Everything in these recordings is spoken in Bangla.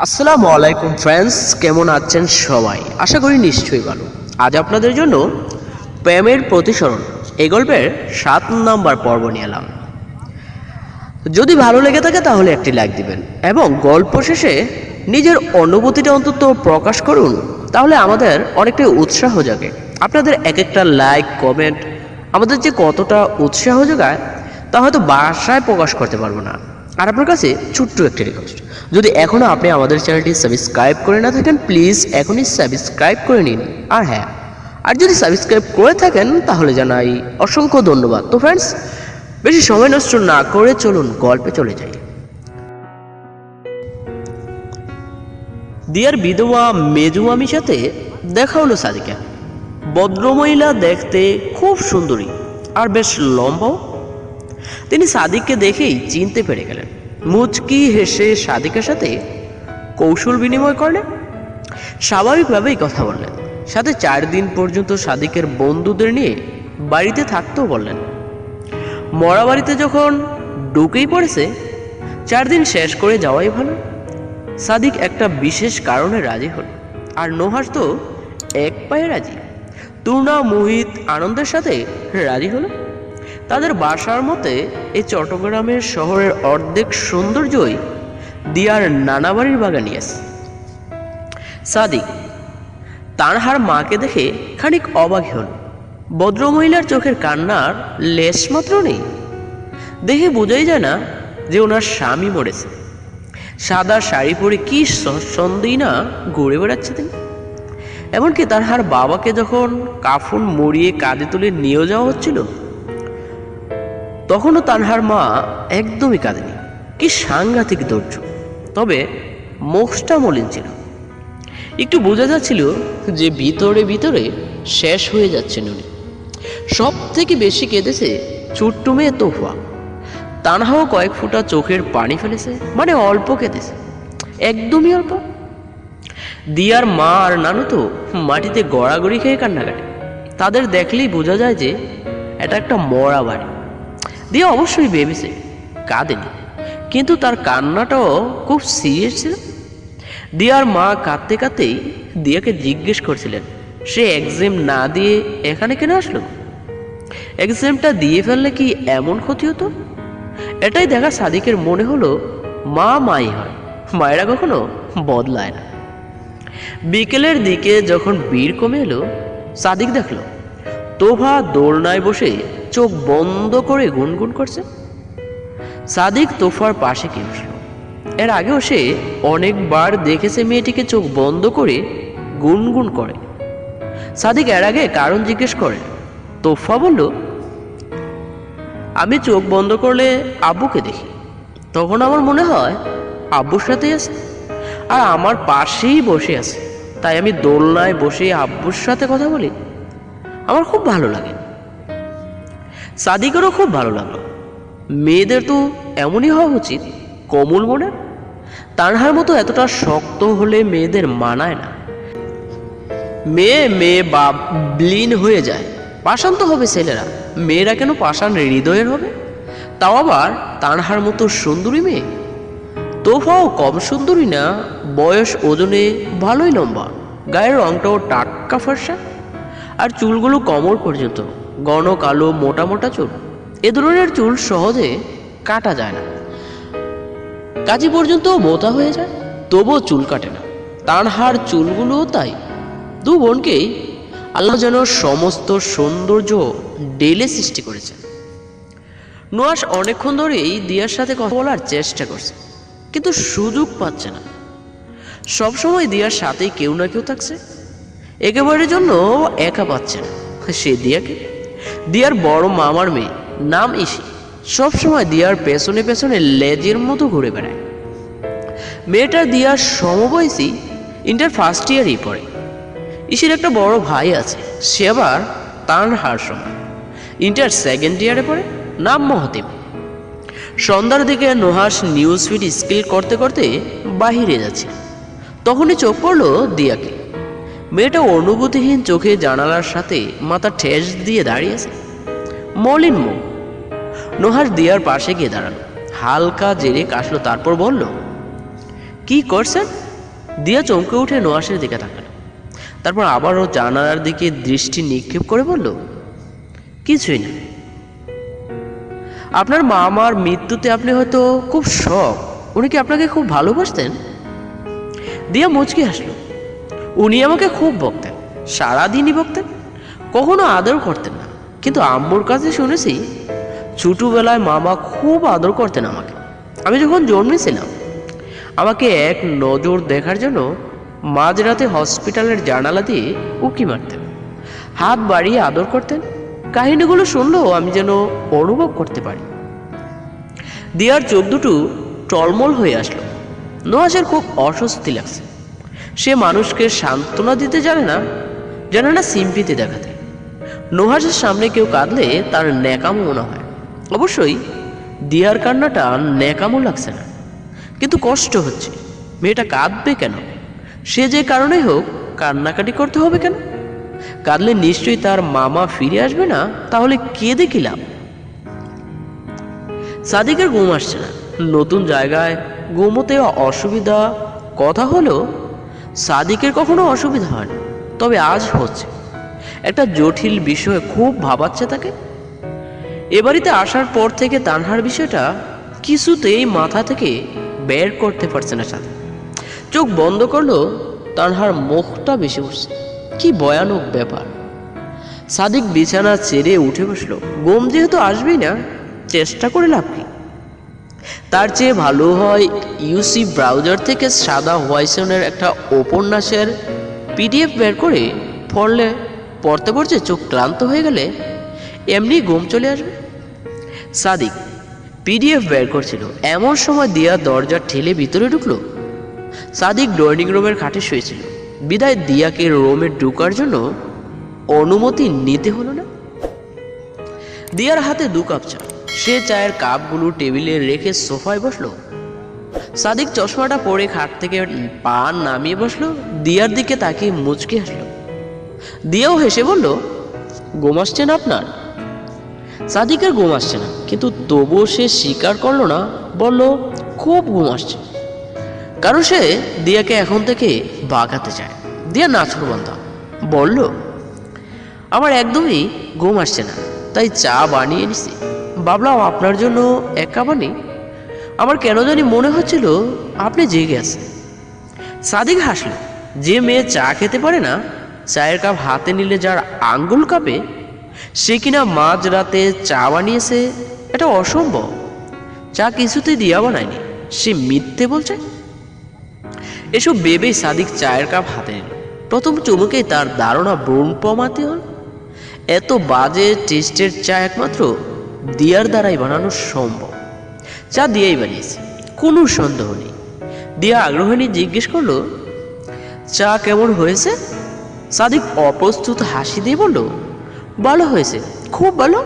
আসসালামু আলাইকুম ফ্রেন্ডস কেমন আছেন সবাই? আশা করি নিশ্চয়ই ভালো। আজ আপনাদের জন্য প্রেমের প্রতিসরণ, এই গল্পের সাত নম্বর পর্ব নিয়ে এলাম। যদি ভালো লেগে থাকে তাহলে একটি লাইক দিবেন এবং গল্প শেষে নিজের অনুভূতিটা অন্তত প্রকাশ করুন, তাহলে আমাদের অনেকটাই উৎসাহ জাগে। আপনাদের এক একটা লাইক কমেন্ট আমাদের যে কতটা উৎসাহ যোগায় তা হয়তো বাসায় প্রকাশ করতে পারব না। আর আপনার কাছে ছোট্ট একটি রিকোয়েস্ট যদি এখনও আপনি আমাদের চ্যানেলটি সাবস্ক্রাইব করে না থাকেন প্লিজ এখনই সাবস্ক্রাইব করে নিন। আর হ্যাঁ আর যদি সাবস্ক্রাইব করে থাকেন, তাহলে জানাই অসংখ্য ধন্যবাদ। তো ফ্রেন্ডস বেশি সময় নষ্ট না করে চলুন গল্পে চলে যাই। দিয়ার বিধবা মেজু আমির সাথে দেখা হলো সাদিকা। ভদ্রমহিলা দেখতে খুব সুন্দরী, আর বেশ লম্বাও। তিনি সাদিককে দেখেই চিনতে পেরে গেলেন। মুচকি হেসে সাদিকের সাথে কৌশল বিনিময় করলেন। স্বাভাবিকভাবেই কথা বললেন। সাথে চার দিন পর্যন্ত সাদিকের বন্ধুদের নিয়ে বাড়িতে থাকতেও বললেন। মরা বাড়িতে যখন ঢুকেই পড়েছে, চার দিন শেষ করে যাওয়াই ভালো। সাদিক একটা বিশেষ কারণে রাজি হল। আর নোহার তো এক পায়ে রাজি। তুর্না মোহিত, আনন্দের সাথে রাজি হলো। তাদের বাসার মতে, এই চট্টগ্রামের শহরের অর্ধেক সৌন্দর্যই দিয়ার নানা বাড়ির বাগানি আছে। সাদিক, তানহার মাকে দেখে খানিক অবাক হল ভদ্রমহিলার চোখের কান্নার লেশ মাত্র নেই। দেখে বোঝাই যায় না যে ওনার স্বামী মরেছে। সাদা শাড়ি পরে কি সন্দেই না ঘুরে বেড়াচ্ছে তিনি। এমনকি তার হার বাবাকে যখন কাফন মরিয়ে কাঁধে তুলে নিয়ে যাওয়া হচ্ছিল তখনও তানহার মা একদমই কাঁদেনি। কি সাংঘাতিক ধৈর্য। তবে মুখটা মলিন ছিল। একটু বোঝা যাচ্ছিল যে ভিতরে ভিতরে শেষ হয়ে যাচ্ছেন উনি। সব থেকে বেশি কেঁদেছে ছোট্ট মেয়ে তোফা তানহাও কয়েক ফুটা চোখের পানি ফেলেছে মানে অল্প কেঁদেছে। একদমই অল্প। দিয়ার মা আর নানু তো মাটিতে গড়াগড়ি খেয়ে কান্নাকাটি। তাদের দেখলেই বোঝা যায় যে এটা একটা মরা বাড়ি। দিয়া অবশ্যই ভেবেছে, কাঁদেনি। কিন্তু তার কান্নাটাও খুব সিরিয়াস ছিল। দিয়ার মা কাঁদতে কাঁদতেই দিয়াকে জিজ্ঞেস করছিলেন, সে এক্সাম না দিয়ে এখানে কেন আসলো? এক্সামটা দিয়ে ফেললে কি এমন ক্ষতি হতো? এটাই দেখা সাদিকের মনে হলো, মা মাই হয়, মায়েরা কখনো বদলায় না। বিকেলের দিকে যখন ভিড় কমে এলো, সাদিক দেখল তোভা দোলনায় বসে চোখ বন্ধ করে গুনগুন করছে। সাদিক তোফার পাশে কে এর আগেও সে অনেকবার দেখেছে মেয়েটিকে চোখ বন্ধ করে গুনগুন করে। সাদিক এর আগে কারণ জিজ্ঞেস করে। তোফা বলল, আমি চোখ বন্ধ করলে আব্বুকে দেখি। তখন আমার মনে হয় আব্বুর সাথেই আছে। আর আমার পাশেই বসে আছে। তাই আমি দোলনায় বসে আব্বুর সাথে কথা বলি। আমার খুব ভালো লাগে। সাদিকেরও খুব ভালো লাগল। মেয়েদের তো এমনই হওয়া উচিত, কমল মনে। তানহার মতো এতটা শক্ত হলে মেয়েদের মানায় না। মেয়ে মেয়ে বা ব্লিন হয়ে যায়। পাষাণ তো হবে ছেলেরা। মেয়েরা কেন পাষাণ হৃদয়ের হবে? তাও আবার তানহার মতো সুন্দরী মেয়ে? তোফাও কম সুন্দরী না, বয়স ওজনে ভালোই লম্বা। গায়ের রংটাও টাটকা ফর্সা। আর চুলগুলো কমর পর্যন্ত। ঘন কালো, মোটা মোটা চুল। এ ধরনের চুল সহজে কাটা যায় না। কাজী পর্যন্ত মোটা হয়ে যায়, তবুও চুল কাটে না। তানহার চুলগুলোও তাই। দু বোনকেই আল্লাহ যেন সমস্ত সৌন্দর্য ডেলে সৃষ্টি করেছেন নোয়াস অনেকক্ষণ ধরেই দিয়ার সাথে কথা বলার চেষ্টা করছে, কিন্তু সুযোগ পাচ্ছে না। সবসময় দিয়ার সাথেই কেউ না কেউ থাকছে। একেবারের জন্য একা পাচ্ছে না। সে দিয়াকে, দিয়ার বড় মামার মেয়ে, নাম ইসি। সবসময় দিয়ার পেছনে পেছনে লেজের মতো ঘুরে বেড়ায়। মেয়েটা দিয়ার সমবয়সী, ইন্টার ফার্স্ট ইয়ারই পড়ে। ইসির একটা বড় ভাই আছে, সে আবার তার হার সময় ইন্টার সেকেন্ড ইয়ারে পড়ে, নাম মহতিব সন্ধ্যার দিকে নোহাস নিউজ ফিড স্কিল করতে করতে বাহিরে যাচ্ছে। তখনই চোখ পড়ল দিয়াকে। মেয়েটা অনুভূতিহীন চোখে জানালার সাথে মাথা ঠেস দিয়ে দাঁড়িয়েছে। মলিন মুখ। নোহাস দিয়ার পাশে গিয়ে দাঁড়াল। হালকা জেরে কাশলো, তারপর বলল, কি করছেন? দিয়া চমকে উঠে নোয়াসের দিকে তাকালো। তারপর আবারও জানালার দিকে দৃষ্টি নিক্ষেপ করে বলল, কিছুই না। আপনার মা আমার মৃত্যুতে আপনি হয়তো খুব শখ। উনি কি আপনাকে খুব ভালোবাসতেন? দিয়া মুচকি হাসলো। উনি আমাকে খুব বকতেন, সারাদিনই বকতেন, কখনো আদর করতেন না। কিন্তু আম্মুর কাছে শুনেছি, ছোটবেলায় মামা খুব আদর করতেন আমাকে। আমি যখন জন্মেছিলাম, আমাকে এক নজর দেখার জন্য মাঝরাতে হসপিটালের জানালা দিয়ে উকি মারতেন। হাত বাড়িয়ে আদর করতেন, কাহিনীগুলো শুনলেও আমি যেন অনুভব করতে পারি। দিয়ার চোখ দুটো টলমল হয়ে আসলো। নোয়াসের খুব অস্বস্তি লাগছে। সে মানুষকে সান্ত্বনা দিতে জানে না জানে না সিম্পিতে দেখাতে। নোহাসের সামনে কেউ কাঁদলে তার ন্যাকামো মনে হয়। অবশ্যই দিয়ার কান্নাটা ন্যাকামো লাগছে না। কিন্তু কষ্ট হচ্ছে। মেয়েটা কাঁদবে কেন? সে যে কারণে হোক কান্নাকাটি করতে হবে কেন? কাঁদলে নিশ্চয়ই তার মামা ফিরে আসবে না, তাহলে কে কি লাভ? সাদিকের ঘুম আসছে না। নতুন জায়গায় ঘুমোতে অসুবিধা, কথা হলো সাদিকের কখনো অসুবিধা হয় না তবে আজ হচ্ছে। একটা জটিল বিষয় খুব ভাবাচ্ছে তাকে। এ বাড়িতে আসার পর থেকে তানহার বিষয়টা কিছুতেই মাথা থেকে বের করতে পারছে না সাথে চোখ বন্ধ করল, তানহার মুখটা বেশি উঠছে। কি ভয়ানক ব্যাপার। সাদিক বিছানা ছেড়ে উঠে বসল। গোম যেহেতু আসবেই না, চেষ্টা করে লাভ কি? তার চেয়ে ভালো হয় ইউসি ব্রাউজার থেকে সাদা হোয়াইসনের একটা উপন্যাসের পিডিএফ বের করে পড়লে, পড়তে পড়তে চোখ ক্লান্ত হয়ে গেলে এমনি ঘুম চলে আসবে। সাদিক পিডিএফ বের করছিল। এমন সময় দিয়া দরজা ঠেলে ভিতরে ঢুকলো। সাদিক ড্রয়িং রুমের খাটে শুয়েছিল। বিদায় দিয়াকে রুমে ঢুকার জন্য অনুমতি নিতে হলো না। দিয়ার হাতে দু কাপ চা। সে চায়ের কাপগুলো টেবিলে রেখে সোফায় বসল। সাদিক চশমাটা পরে খাট থেকে পা নামিয়ে বসল। দিয়ার দিকে তাকিয়ে মুচকে হাসলো। দিয়াও হেসে বলল, ঘুম আসছে না আপনার? সাদিকের ঘুম আসছে না, কিন্তু তবুও সে স্বীকার করল না। বলল, খুব ঘুম আসছে। কারণ সে দিয়াকে এখন থেকে বাগাতে চায়। দিয়া নাচর বন্ধা। বলল, আমার একদমই ঘুম আসছে না, তাই চা বানিয়ে নিছি। ভাবলাম আপনার জন্য এক কাপ আনি আমার কেন জানি মনে হচ্ছিল আপনি জেগে আছেন। সাদিক হাসলো, যে মেয়ে চা খেতে পারে না, চায়ের কাপ হাতে নিলে যার আঙ্গুল কাঁপে, সে কিনা মাঝ রাতে চা বানিয়েছে, এটা অসম্ভব। চা কিছুতেই দিয়া বানায়নি, সে মিথ্যে বলছে? এসব ভেবেই সাদিক চায়ের কাপ হাতে নিল। প্রথম চুমুকেই তার ধারণা ব্রণ পমাতে হল। এত বাজে টেস্টের চা একমাত্র দিয়ার দ্বারাই বানানো সম্ভব। চা দিয়েই বানিয়েছে, কোনো সন্দেহ নেই। দিয়া আগ্রহ নিয়ে জিজ্ঞেস করল, চা কেমন হয়েছে? সাদিক অপ্রস্তুত হাসি দিয়ে বলল, ভালো হয়েছে, খুব ভালো।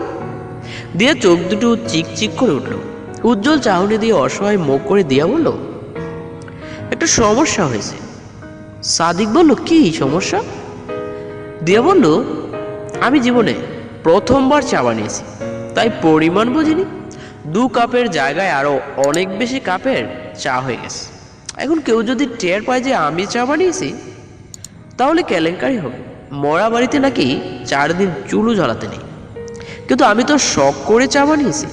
দিয়া চোখ দুটো চিকচিক করে উঠল। উজ্জ্বল চাহনি দিয়ে অসহায় মুখ করে দিয়া বলল, একটা সমস্যা হয়েছে। সাদিক বলল, কি সমস্যা? দিয়া বলল, আমি জীবনে প্রথমবার চা বানিয়েছি। তাই পরিমাণ বুঝিনি। দু কাপের জায়গায় আরও অনেক বেশি কাপের চা হয়ে গেছে। এখন কেউ যদি টের পায় যে আমি চা বানিয়েছি, তাহলে কেলেঙ্কারি হবে। মরা বাড়িতে নাকি চার দিন চুলও জ্বালাতে নেই। কিন্তু আমি তো শখ করে চা বানিয়েছি।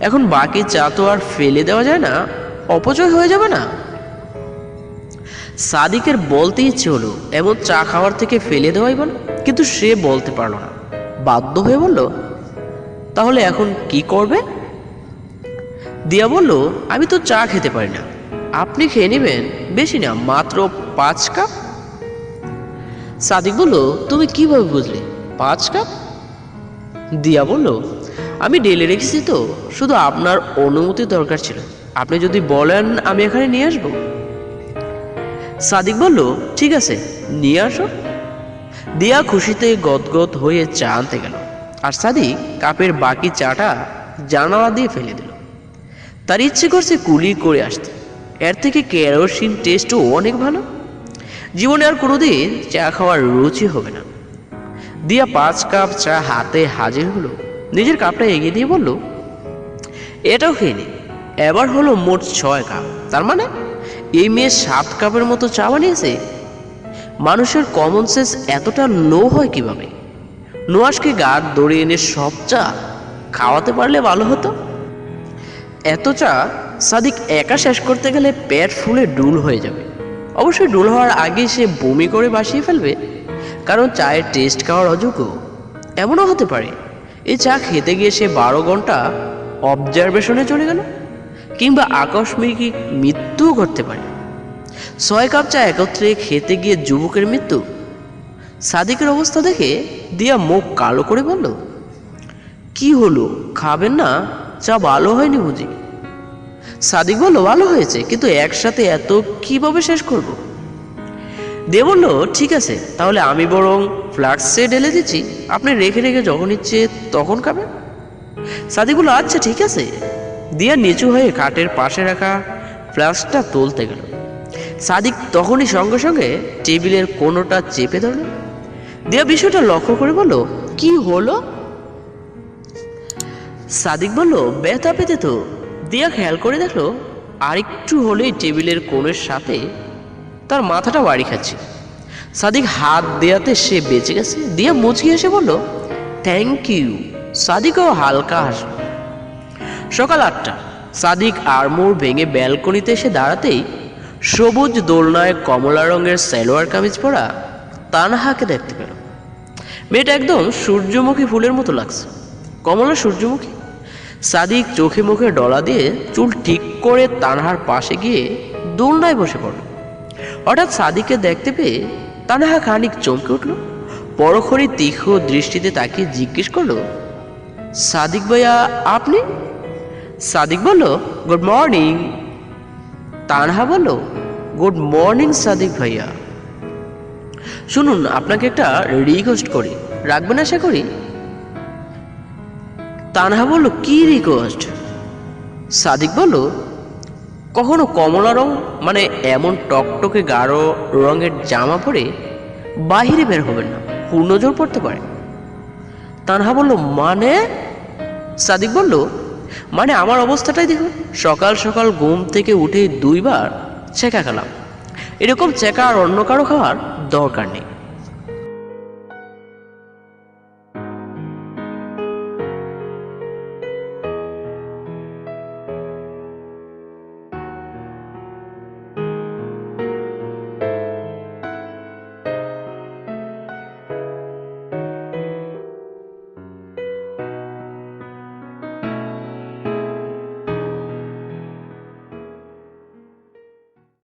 এখন বাকি চা তো আর ফেলে দেওয়া যায় না, অপচয় হয়ে যাবে না। সাদিকের বলতে ইচ্ছে হলো, এমন চা খাওয়ার থেকে ফেলে দেওয়াই ভালো। কিন্তু সে বলতে পারল না। বাধ্য হয়ে বলল তাহলে এখন কি করবে? দিয়া বলল, আমি তো চা খেতে পারি না। আপনি খেয়ে নেবেন। বেশি না, মাত্র পাঁচ কাপ। সাদিক বলল, তুমি কীভাবে বুঝলে? পাঁচ কাপ? দিয়া বলল, আমি ডেলে রেখেছি তো, শুধু আপনার অনুমতি দরকার ছিল। আপনি যদি বলেন, আমি এখানে নিয়ে আসব। সাদিক বলল, ঠিক আছে, নিয়ে আসো। দিয়া খুশিতে গদগদ হয়ে চা আনতে গেল। আর সাদিক কাপের বাকি চাটা জানালা দিয়ে ফেলে দিল। তার ইচ্ছে করছে কুলি করে আসতে। এর থেকে কেরোসিন টেস্টও অনেক ভালো। জীবনে আর কোনোদিন চা খাওয়ার রুচি হবে না। দিয়া পাঁচ কাপ চা হাতে হাজির হলো। নিজের কাপটা এগিয়ে দিয়ে বলল, এটাও খেয়ে নি। এবার হলো মোট ছয় কাপ। তার মানে এই মেয়ে সাত কাপের মতো চা বানিয়েছে? মানুষের কমন সেন্স এতটা লো হয় কীভাবে? নোয়াসকে গাঢ় দড়িয়ে এনে সব চা খাওয়াতে পারলে ভালো হতো। এত চা সাদিক একা শেষ করতে গেলে পেট ফুলে ডুল হয়ে যাবে। অবশ্যই ডুল হওয়ার আগে সে বমি করে বাসিয়ে ফেলবে, কারণ চায়ের টেস্ট খাওয়ার অযোগ্য। এমনও হতে পারে এই চা খেতে গিয়ে সে বারো ঘণ্টা অবজারভেশনে চলে গেল, কিংবা আকস্মিক মৃত্যুও ঘটতে পারে। ছয় কাপ চা একত্রে খেতে গিয়ে যুবকের মৃত্যু সাদিকের অবস্থা দেখে দিয়া মুখ কালো করে বলল, কি হলো? খাবেন না? চা ভালো হয়নি বুঝি? সাদিক বলল, ভালো হয়েছে, কিন্তু একসাথে এত কীভাবে শেষ করব? দে বলল, ঠিক আছে, তাহলে আমি বরং ফ্লাক্সে ঢেলে দিচ্ছি। আপনি রেখে রেখে যখন ইচ্ছে তখন খাবেন। সাদিক বলল আচ্ছা ঠিক আছে। দিয়া নিচু হয়ে খাটের পাশে রাখা ফ্লাস্কটা তুলতে গেল। সাদিক তখনই সঙ্গে সঙ্গে টেবিলের কোনোটা চেপে ধরল দিয়া বিষয়টা লক্ষ্য করে বলল কি হলো? সাদিক বলল ব্যথা পেতে তো। দিয়া খেয়াল করে দেখল আরেকটু হলেই টেবিলের কোণের সাথে তার মাথাটা বাড়ি খাচ্ছে। সাদিক হাত দেয়াতে সে বেঁচে গেছে। দিয়া মুচকি এসে বলল থ্যাংক ইউ সাদিকও হালকা হাসল। সকাল আটটা সাদিক আড়মোড় ভেঙে ব্যালকনিতে এসে দাঁড়াতেই সবুজ দোলনায় কমলা রঙের সালোয়ার কামিজ পরা তানহাকে দেখতে পেল। মেয়েটা একদম সূর্যমুখী ফুলের মতো লাগছে। কমলা সূর্যমুখী। সাদিক চোখে মুখে ডলা দিয়ে চুল ঠিক করে তানহার পাশে গিয়ে দোলনায় বসে পড়ল। হঠাৎ সাদিককে দেখতে পেয়ে তানহা খানিক চমকে উঠল। পরক্ষণে তীক্ষ্ণ দৃষ্টিতে তাকে জিজ্ঞেস করল, সাদিক ভাইয়া, আপনি? সাদিক বলল, গুড মর্নিং। তানহা বলল, গুড মর্নিং সাদিক ভাইয়া। শুনুন, আপনাকে একটা রিকোয়েস্ট করি। রাখবেন আশা করি? তানহা বলল, কি রিকোয়েস্ট সাদিক বলল, কখনো কমলা রং মানে এমন টকটকে গাঢ় রঙের জামা পরে বাহিরে বের হবেন না, পূর্ণজোর পড়তে পারে। তানহা বলল মানে? সাদিক বলল মানে আমার অবস্থাটাই দেখুন, সকাল সকাল ঘুম থেকে উঠে দুইবার চেকা খেলাম। এরকম চেকা আর অন্য কারও খাওয়ার দরকার নেই